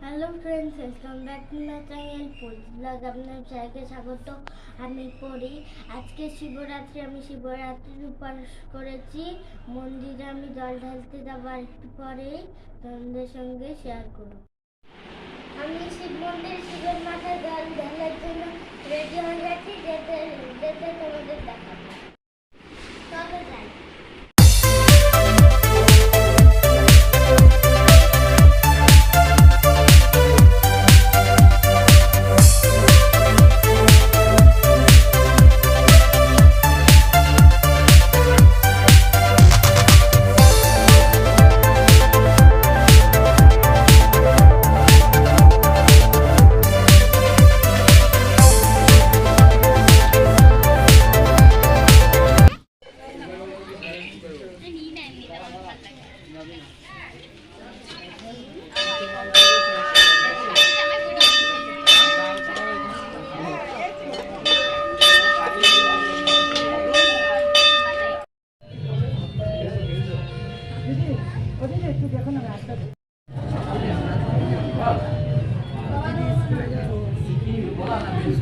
Hello friends welcome back to my channel blog আপনার সবাইকে স্বাগত। আমি পড়ি আজকে শিবরাত্রি, আমি শিবরাত্রির উপাস করেছি। মন্দিরে আমি জল ঢালতে যাব একটু পরেই তোমাদের সঙ্গে শেয়ার করব। আমি শিব মন্দিরে, শিবের মাথায় জল ঢালার জন্য রেডি হয়ে গেছি। যেতে যেতে তোমাদের দেখাবো।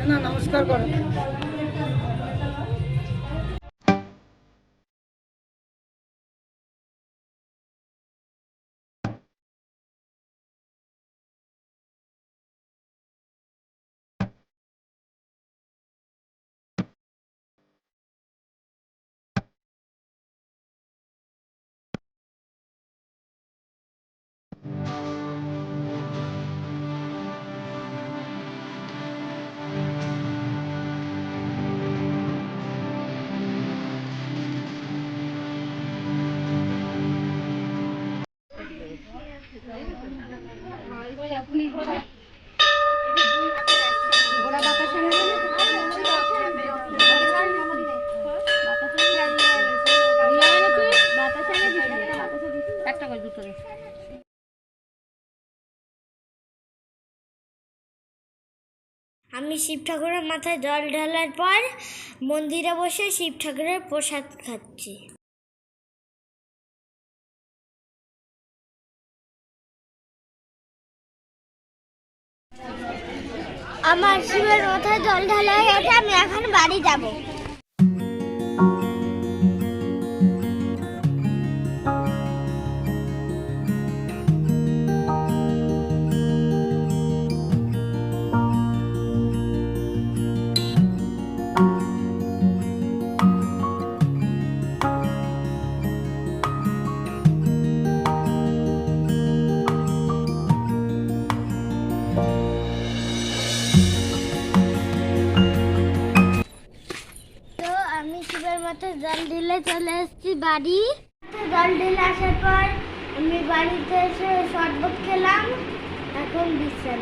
না নমস্কার করো করে আমি শিব ঠাকুরের মাথায় জল ঢালার পর মন্দিরে বসে শিব ঠাকুরের প্রসাদ খাচ্ছি। আমার শিবের মাথায় জল ঢালা হয়ে গেছে আমি এখন বাড়ি যাব। মাথায় জল ঢেলে চলে এসেছি বাড়ি। জল ঢেলে আসার পর আমি বাড়িতে এসে শরবত খেলাম, এখন বিশ্রাম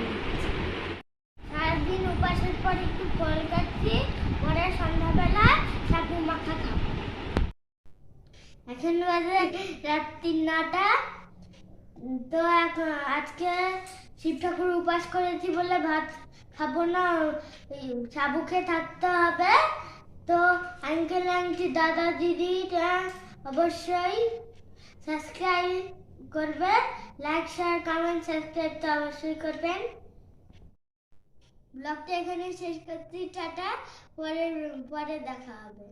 সারাদিন উপাসের পর একটু ফল খাচ্ছি, পরে সন্ধ্যাবেলা সাবু মাখা খাব। এখন বাজে রাত্রি নটা। তো এখন আজকে শিব ঠাকুর উপাস করেছি বলে ভাত খাব না এই সাবু খেয়ে থাকতে হবে। তো আঙ্কেল, আন্টি, দাদা দিদিরা অবশ্যই সাবস্ক্রাইব করবে লাইক শেয়ার কমেন্ট সাবস্ক্রাইব তো অবশ্যই করবেন। ব্লগটা এখানে শেষ করছি, টাটা, পরে পরে দেখা হবে।